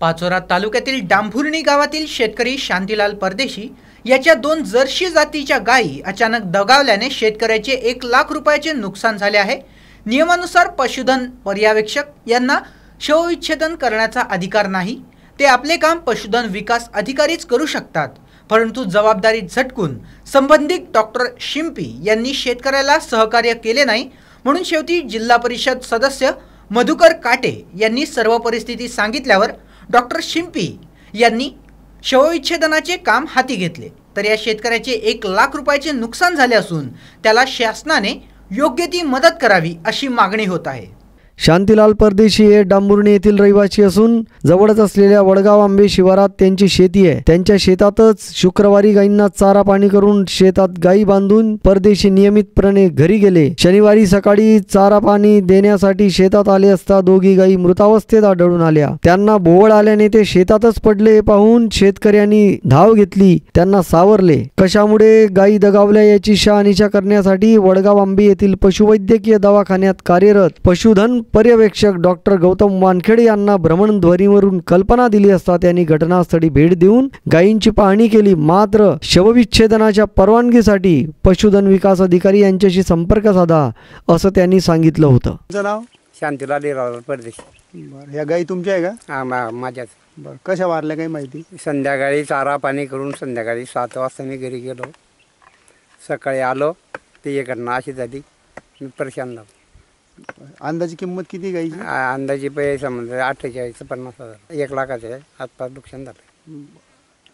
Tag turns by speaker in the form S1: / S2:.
S1: पाचोरा तालुक्यातील डांभुर्णी गावातील शेतकरी शांतीलाल परदेशी याच्या दोन जर्शी जातीच्या गायी अचानक दगावल्याने शेतकऱ्याचे एक लाख रुपयाचे नुकसान झाले आहे. नियमानुसार पशुधन पर्यवेक्षक यांना शवविच्छेदन करण्याचा अधिकार नाही. ते आपले काम पशुधन विकास अधिकारीच करू शकतात. परंतु जबाबदारी झटकून संबंधित डॉक्टर शिंपी यांनी शेतकऱ्याला सहकार्य केले नाही. म्हणून शेवटी जिल्हा परिषद सदस्य मधुकर काटे यांनी सर्व परिस्थिती सांगितल्यावर डॉक्टर शिंपी यांनी शवविच्छेदनाचे काम हाती घेतले. तर या शेतकऱ्याचे एक लाख रुपयाचे नुकसान झाले असून त्याला शासनाने योग्य ती मदत करावी अशी मागणी होत आहे.
S2: शांतीलाल परदेशी हे डांबुर्णी येथील रहिवासी असून जवळच असलेल्या वडगाव आंबे शिवारात त्यांची शेती आहे. त्यांच्या शेतातच शुक्रवारी गायींना चारा पाणी करून शेतात गायी बांधून परदेशी नियमितपणे घरी गेले. शनिवारी सकाळी चारा पाणी देण्यासाठी शेतात आले असता दोघी गायी मृतावस्थेत आढळून आल्या. त्यांना भोवळ आल्याने ते शेतातच पडले हे पाहून शेतकऱ्यांनी धाव घेतली. त्यांना सावरले. कशामुळे गायी दगावल्या याची शहानिशा करण्यासाठी वडगाव आंबे येथील पशुवैद्यकीय दवाखान्यात कार्यरत पशुधन पर्यवेक्षक डॉक्टर गौतम वानखेडे यांना भ्रमणध्वनीवरून कल्पना दिली असता त्यांनी घटनास्थळी भेट देऊन गायींची पाहणी केली. मात्र शवविच्छेदनाच्या परवानगीसाठी पशुधन विकास अधिकारी यांच्याशी संपर्क साधा असं त्यांनी सांगितलं होतं.
S3: तुमचं नाव?
S4: शांतीला लिहिला परदेश.
S3: बरं ह्या गाई तुमच्या आहे का?
S4: हा मा माझ्याच.
S3: बरं कशा वारल्या काही माहिती?
S4: संध्याकाळी चारा पाणी करून संध्याकाळी सात वाजता मी घरी गेलो. सकाळी आलो ती एक घटना अशी झाली. मी परेशान झालो
S3: अंदाजी किंमत किती गाईची?
S4: आ- अंदाजे पैसे म्हणजे अठ्ठेचाळीस पन्नास हजार. एक लाखाचे हातपात नुकसान झालं